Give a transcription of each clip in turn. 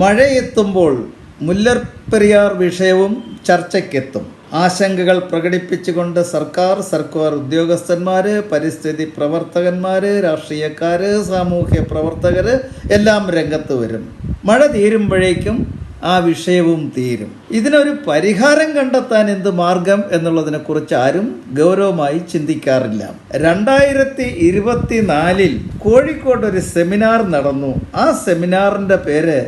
മഴയെത്തുമ്പോൾ മുല്ലപ്പെരിയാർ വിഷയവും ചർച്ചയ്ക്കെത്തും. ആശങ്കകൾ പ്രകടിപ്പിച്ചുകൊണ്ട് സർക്കാർ സർക്കാർ ഉദ്യോഗസ്ഥന്മാർ പരിസ്ഥിതി പ്രവർത്തകന്മാർ രാഷ്ട്രീയക്കാർ സാമൂഹ്യ പ്രവർത്തകർ എല്ലാം രംഗത്ത് വരും. മഴ തീരുമ്പോഴേക്കും ആ വിഷയവും തീരും. ഇതിനൊരു പരിഹാരം കണ്ടെത്താൻ എന്ത് മാർഗം എന്നുള്ളതിനെക്കുറിച്ച് ആരും ഗൗരവമായി ചിന്തിക്കാറില്ല. രണ്ടായിരത്തി ഇരുപത്തിനാലിൽ കോഴിക്കോട് ഒരു സെമിനാർ നടന്നു. ആ സെമിനാറിന്റെ പേര്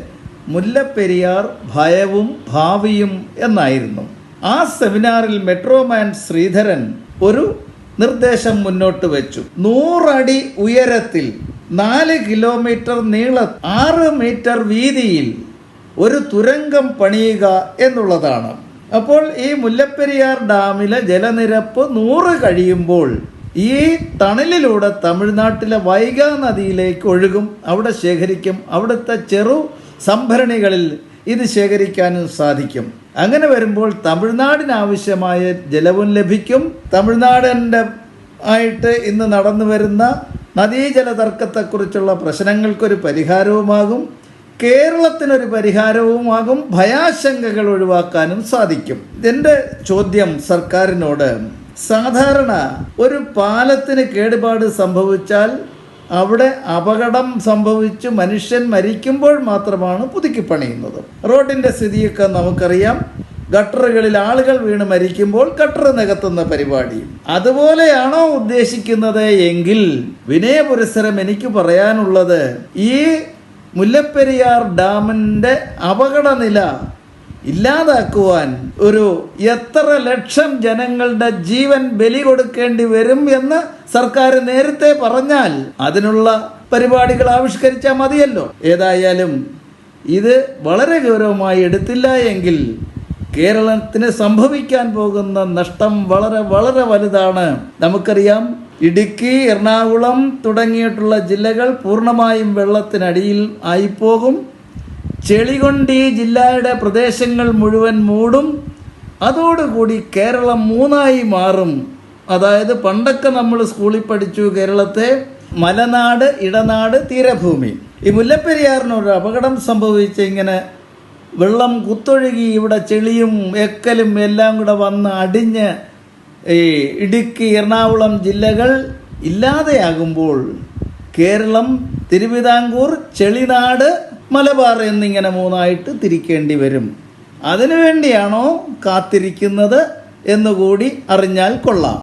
മുല്ലപ്പെരിയാർ ഭയവും ഭാവിയും എന്നായിരുന്നു. ആ സെമിനാറിൽ മെട്രോമാൻ ശ്രീധരൻ ഒരു നിർദ്ദേശം മുന്നോട്ട് വെച്ചു. നൂറടി ഉയരത്തിൽ നാല് കിലോമീറ്റർ നീള ആറ് മീറ്റർ വീതിയിൽ ഒരു തുരങ്കം പണിയുക എന്നുള്ളതാണ്. അപ്പോൾ ഈ മുല്ലപ്പെരിയാർ ഡാമിലെ ജലനിരപ്പ് നൂറ് കഴിയുമ്പോൾ ഈ തണലിലൂടെ തമിഴ്നാട്ടിലെ വൈഗാ നദിയിലേക്ക് ഒഴുകും. അവിടെ ശേഖരിക്കും. അവിടുത്തെ ചെറു സംഭരണികളിൽ ഇത് ശേഖരിക്കാനും സാധിക്കും. അങ്ങനെ വരുമ്പോൾ തമിഴ്നാടിനാവശ്യമായ ജലവും ലഭിക്കും. തമിഴ്നാടിന്റെ ആയിട്ട് ഇന്ന് നടന്നു വരുന്ന നദീജല തർക്കത്തെക്കുറിച്ചുള്ള പ്രശ്നങ്ങൾക്കൊരു പരിഹാരവുമാകും. കേരളത്തിനൊരു പരിഹാരവുമാകും. ഭയാശങ്കകൾ ഒഴിവാക്കാനും സാധിക്കും. എന്റെ ചോദ്യം സർക്കാരിനോട്. സാധാരണ ഒരു പാലത്തിന് കേടുപാട് സംഭവിച്ചാൽ അവിടെ അപകടം സംഭവിച്ച് മനുഷ്യൻ മരിക്കുമ്പോൾ മാത്രമാണ് പുതുക്കി പണിയുന്നത്. റോഡിന്റെ സ്ഥിതിയൊക്കെ നമുക്കറിയാം. ഗട്ടറുകളിൽ ആളുകൾ വീണ് മരിക്കുമ്പോൾ ഗട്ടർ നികത്തുന്ന പരിപാടിയും അതുപോലെയാണോ ഉദ്ദേശിക്കുന്നത്? എങ്കിൽ വിനയപുരസരം എനിക്ക് പറയാനുള്ളത് ഈ മുല്ലപ്പെരിയാർ ഡാമിന്റെ അപകടനില ഇല്ലാതാക്കുവാൻ ഒരു എത്ര ലക്ഷം ജനങ്ങളുടെ ജീവൻ ബലി കൊടുക്കേണ്ടി വരും എന്ന് സർക്കാർ നേരത്തെ പറഞ്ഞാൽ അതിനുള്ള പരിപാടികൾ ആവിഷ്കരിച്ചാൽ മതിയല്ലോ. ഏതായാലും ഇത് വളരെ ഗൗരവമായി എടുത്തില്ല എങ്കിൽ കേരളത്തിന് സംഭവിക്കാൻ പോകുന്ന നഷ്ടം വളരെ വളരെ വലുതാണ്. നമുക്കറിയാം ഇടുക്കി എറണാകുളം തുടങ്ങിയിട്ടുള്ള ജില്ലകൾ പൂർണമായും വെള്ളത്തിനടിയിൽ ആയിപ്പോകും. ചെളി കൊണ്ട് ഈ ജില്ലയുടെ പ്രദേശങ്ങൾ മുഴുവൻ മൂടും. അതോടുകൂടി കേരളം മൂന്നായി മാറും. അതായത് പണ്ടൊക്കെ നമ്മൾ സ്കൂളിൽ പഠിച്ചു കേരളത്തെ മലനാട് ഇടനാട് തീരഭൂമി. ഈ മുല്ലപ്പെരിയാറിന് ഒരു അപകടം സംഭവിച്ച് ഇങ്ങനെ വെള്ളം കുത്തൊഴുകി ഇവിടെ ചെളിയും എക്കലും എല്ലാം കൂടെ വന്ന് അടിഞ്ഞ് ഈ ഇടുക്കി എറണാകുളം ജില്ലകൾ ഇല്ലാതെയാകുമ്പോൾ കേരളം തിരുവിതാംകൂർ ചെളിനാട് മലബാർ എന്നിങ്ങനെ മൂന്നായിട്ട് തിരിക്കേണ്ടി വരും. അതിനു വേണ്ടിയാണോ കാത്തിരിക്കുന്നത് എന്നുകൂടി അറിഞ്ഞാൽ കൊള്ളാം.